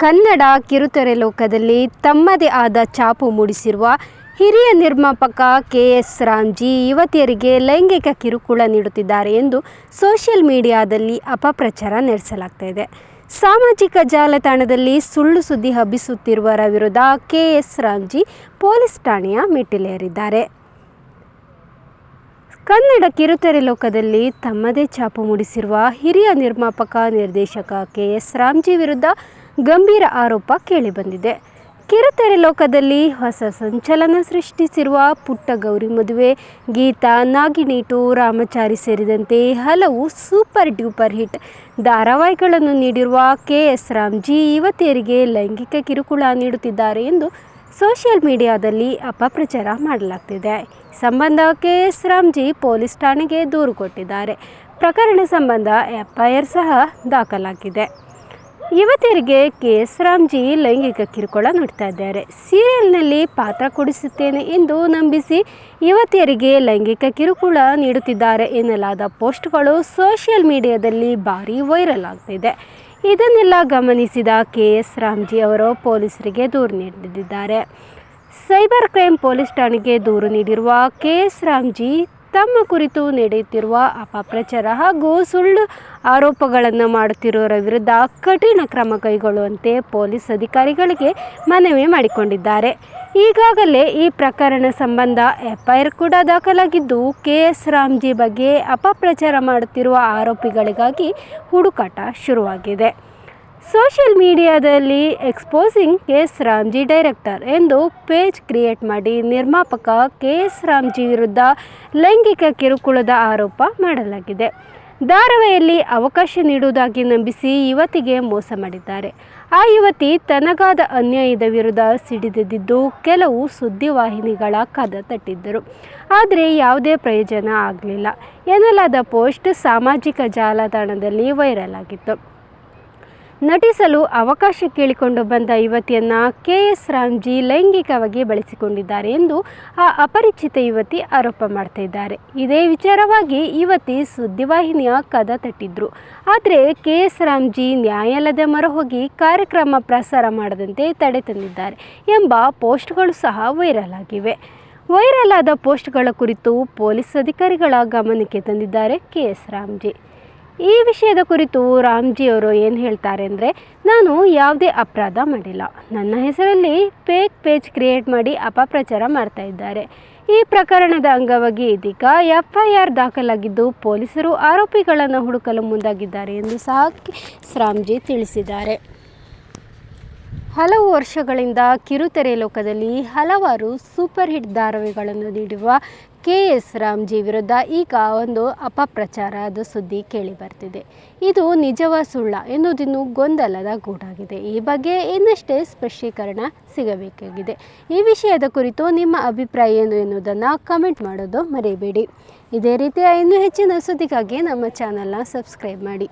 ಕನ್ನಡ ಕಿರುತೆರೆ ಲೋಕದಲ್ಲಿ ತಮ್ಮದೇ ಆದ ಛಾಪು ಮೂಡಿಸಿರುವ ಹಿರಿಯ ನಿರ್ಮಾಪಕ ಕೆ ಎಸ್ ರಾಮ್ಜಿ ಯುವತಿಯರಿಗೆ ಲೈಂಗಿಕ ಕಿರುಕುಳ ನೀಡುತ್ತಿದ್ದಾರೆ ಎಂದು ಸೋಷಿಯಲ್ ಮೀಡಿಯಾದಲ್ಲಿ ಅಪಪ್ರಚಾರ ನಡೆಸಲಾಗ್ತಾ ಇದೆ ಸಾಮಾಜಿಕ ಜಾಲತಾಣದಲ್ಲಿ ಸುಳ್ಳು ಸುದ್ದಿ ಹಬ್ಬಿಸುತ್ತಿರುವವರ ವಿರುದ್ಧ ಕೆ ಎಸ್ ರಾಮ್ಜಿ ಪೊಲೀಸ್ ಠಾಣೆಯ ಮೆಟ್ಟಿಲೇರಿದ್ದಾರೆ. ಕನ್ನಡ ಕಿರುತೆರೆ ಲೋಕದಲ್ಲಿ ತಮ್ಮದೇ ಛಾಪು ಮೂಡಿಸಿರುವ ಹಿರಿಯ ನಿರ್ಮಾಪಕ ನಿರ್ದೇಶಕ ಕೆ ಎಸ್ ರಾಮ್ಜಿ ವಿರುದ್ಧ ಗಂಭೀರ ಆರೋಪ ಕೇಳಿಬಂದಿದೆ. ಕಿರುತೆರೆ ಲೋಕದಲ್ಲಿ ಹೊಸ ಸಂಚಲನ ಸೃಷ್ಟಿಸಿರುವ ಪುಟ್ಟ ಗೌರಿ ಮದುವೆ, ಗೀತಾ, ನಾಗಿನೀಟು, ರಾಮಚಾರಿ ಸೇರಿದಂತೆ ಹಲವು ಸೂಪರ್ ಡ್ಯೂಪರ್ ಹಿಟ್ ಧಾರಾವಾಹಿಗಳನ್ನು ನೀಡಿರುವ ಕೆ ಎಸ್ ರಾಮ್ಜಿ ಯುವತಿಯರಿಗೆ ಲೈಂಗಿಕ ಕಿರುಕುಳ ನೀಡುತ್ತಿದ್ದಾರೆ ಎಂದು ಸೋಷಿಯಲ್ ಮೀಡಿಯಾದಲ್ಲಿ ಅಪಪ್ರಚಾರ ಮಾಡಲಾಗ್ತಿದೆ. ಸಂಬಂಧ ಕೆ ಎಸ್ ರಾಮ್ಜಿ ಪೊಲೀಸ್ ಠಾಣೆಗೆ ದೂರು ಕೊಟ್ಟಿದ್ದಾರೆ. ಪ್ರಕರಣ ಸಂಬಂಧ ಎಫ್ಐಆರ್ ಸಹ ದಾಖಲಾಗಿದೆ. ಯುವತಿಯರಿಗೆ ಕೆ ಎಸ್ ರಾಮ್ಜಿ ಲೈಂಗಿಕ ಕಿರುಕುಳ ನೋಡ್ತಾ ಇದ್ದಾರೆ. ಸೀರಿಯಲ್ನಲ್ಲಿ ಪಾತ್ರ ಕೊಡಿಸುತ್ತೇನೆ ಎಂದು ನಂಬಿಸಿ ಯುವತಿಯರಿಗೆ ಲೈಂಗಿಕ ಕಿರುಕುಳ ನೀಡುತ್ತಿದ್ದಾರೆ ಎನ್ನಲಾದ ಪೋಸ್ಟ್ಗಳು ಸೋಷಿಯಲ್ ಮೀಡಿಯಾದಲ್ಲಿ ಭಾರೀ ವೈರಲ್ ಆಗ್ತಿದೆ. ಇದನ್ನೆಲ್ಲ ಗಮನಿಸಿದ ಕೆ ಎಸ್ ರಾಮ್ಜಿ ಅವರು ಪೊಲೀಸರಿಗೆ ದೂರು ನೀಡಿದ್ದಾರೆ. ಸೈಬರ್ ಕ್ರೈಮ್ ಪೊಲೀಸ್ ಠಾಣೆಗೆ ದೂರು ನೀಡಿರುವ ಕೆ ಎಸ್ ರಾಮ್ಜಿ ತಮ್ಮ ಕುರಿತು ನಡೆಯುತ್ತಿರುವ ಅಪಪ್ರಚಾರ ಹಾಗೂ ಸುಳ್ಳು ಆರೋಪಗಳನ್ನು ಮಾಡುತ್ತಿರುವವರ ವಿರುದ್ಧ ಕಠಿಣ ಕ್ರಮ ಕೈಗೊಳ್ಳುವಂತೆ ಪೊಲೀಸ್ ಅಧಿಕಾರಿಗಳಿಗೆ ಮನವಿ ಮಾಡಿಕೊಂಡಿದ್ದಾರೆ. ಈಗಾಗಲೇ ಈ ಪ್ರಕರಣ ಸಂಬಂಧ ಎಫ್ಐಆರ್ ಕೂಡ ದಾಖಲಾಗಿದ್ದು ಕೆ ಎಸ್ ರಾಮ್ಜಿ ಬಗ್ಗೆ ಅಪಪ್ರಚಾರ ಮಾಡುತ್ತಿರುವ ಆರೋಪಿಗಳಿಗಾಗಿ ಹುಡುಕಾಟ ಶುರುವಾಗಿದೆ. ಸೋಷಿಯಲ್ ಮೀಡಿಯಾದಲ್ಲಿ exposing K S Ramji director ಎಂದು ಪೇಜ್ ಕ್ರಿಯೇಟ್ ಮಾಡಿ ನಿರ್ಮಾಪಕ ಕೆ ಎಸ್ ರಾಮ್ಜಿ ವಿರುದ್ಧ ಲೈಂಗಿಕ ಕಿರುಕುಳದ ಆರೋಪ ಮಾಡಲಾಗಿದೆ. ಧಾರಾವಾಹಿಯಲ್ಲಿ ಅವಕಾಶ ನೀಡುವುದಾಗಿ ನಂಬಿಸಿ ಯುವತಿಗೆ ಮೋಸ ಮಾಡಿದ್ದಾರೆ. ಆ ಯುವತಿ ತನಗಾದ ಅನ್ಯಾಯದ ವಿರುದ್ಧ ಸಿಡಿದೆದ್ದಿದ್ದು ಕೆಲವು ಸುದ್ದಿವಾಹಿನಿಗಳ ಕದ ತಟ್ಟಿದ್ದರು. ಆದರೆ ಯಾವುದೇ ಪ್ರಯೋಜನ ಆಗಲಿಲ್ಲ ಎನ್ನಲಾದ ಪೋಸ್ಟ್ ಸಾಮಾಜಿಕ ಜಾಲತಾಣದಲ್ಲಿ ವೈರಲ್ ಆಗಿತ್ತು. ನಟಿಸಲು ಅವಕಾಶ ಕೇಳಿಕೊಂಡು ಬಂದ ಯುವತಿಯನ್ನು ಕೆ ಎಸ್ ರಾಮ್ಜಿ ಲೈಂಗಿಕವಾಗಿ ಬಳಸಿಕೊಂಡಿದ್ದಾರೆ ಎಂದು ಆ ಅಪರಿಚಿತ ಯುವತಿ ಆರೋಪ ಮಾಡ್ತಾ ಇದೇ ವಿಚಾರವಾಗಿ ಯುವತಿ ಸುದ್ದಿವಾಹಿನಿಯ ಕದ ತಟ್ಟಿದ್ರು. ಆದರೆ ಕೆ ಎಸ್ ರಾಮ್ಜಿ ನ್ಯಾಯಾಲಯದ ಮೊರೆ ಹೋಗಿ ಕಾರ್ಯಕ್ರಮ ಪ್ರಸಾರ ಮಾಡದಂತೆ ತಡೆ ತಂದಿದ್ದಾರೆ ಎಂಬ ಪೋಸ್ಟ್ಗಳು ಸಹ ವೈರಲ್ ಆಗಿವೆ. ವೈರಲ್ ಆದ ಪೋಸ್ಟ್ಗಳ ಕುರಿತು ಪೊಲೀಸ್ ಅಧಿಕಾರಿಗಳ ಗಮನಕ್ಕೆ ತಂದಿದ್ದಾರೆ ಕೆ ಎಸ್ ರಾಮ್ಜಿ. ಈ ವಿಷಯದ ಕುರಿತು ರಾಮ್ಜಿ ಅವರು ಏನು ಹೇಳ್ತಾರೆ ಅಂದರೆ, ನಾನು ಯಾವುದೇ ಅಪರಾಧ ಮಾಡಿಲ್ಲ. ನನ್ನ ಹೆಸರಲ್ಲಿ ಫೇಕ್ ಪೇಜ್ ಕ್ರಿಯೇಟ್ ಮಾಡಿ ಅಪಪ್ರಚಾರ ಮಾಡ್ತಾ ಇದ್ದಾರೆ. ಈ ಪ್ರಕರಣದ ಅಂಗವಾಗಿ ಇದೀಗ ಎಫ್ ಐ ಆರ್ ದಾಖಲಾಗಿದ್ದು, ಪೊಲೀಸರು ಆರೋಪಿಗಳನ್ನು ಹುಡುಕಲು ಮುಂದಾಗಿದ್ದಾರೆ ಎಂದು ಸಹ ರಾಮ್ಜಿ ತಿಳಿಸಿದ್ದಾರೆ. ಹಲವು ವರ್ಷಗಳಿಂದ ಕಿರುತೆರೆ ಲೋಕದಲ್ಲಿ ಹಲವಾರು ಸೂಪರ್ ಹಿಟ್ ಧಾರಾವಾಹಿಗಳನ್ನು ನೀಡುವ ಕೆ ಎಸ್ ರಾಮ್ಜಿ ವಿರುದ್ಧ ಈಗ ಒಂದು ಅಪಪ್ರಚಾರದ ಸುದ್ದಿ ಕೇಳಿ ಬರ್ತಿದೆ. ಇದು ನಿಜವ ಸುಳ್ಳ ಎನ್ನುವುದಿನ್ನು ಗೊಂದಲದ ಗೂಡಾಗಿದೆ. ಈ ಬಗ್ಗೆ ಇನ್ನಷ್ಟೇ ಸ್ಪಷ್ಟೀಕರಣ ಸಿಗಬೇಕಾಗಿದೆ. ಈ ವಿಷಯದ ಕುರಿತು ನಿಮ್ಮ ಅಭಿಪ್ರಾಯ ಏನು ಎನ್ನುವುದನ್ನು ಕಮೆಂಟ್ ಮಾಡೋದು ಮರೆಯಬೇಡಿ. ಇದೇ ರೀತಿಯ ಇನ್ನೂ ಹೆಚ್ಚಿನ ಸುದ್ದಿಗಾಗಿ ನಮ್ಮ ಚಾನಲ್ನ ಸಬ್ಸ್ಕ್ರೈಬ್ ಮಾಡಿ.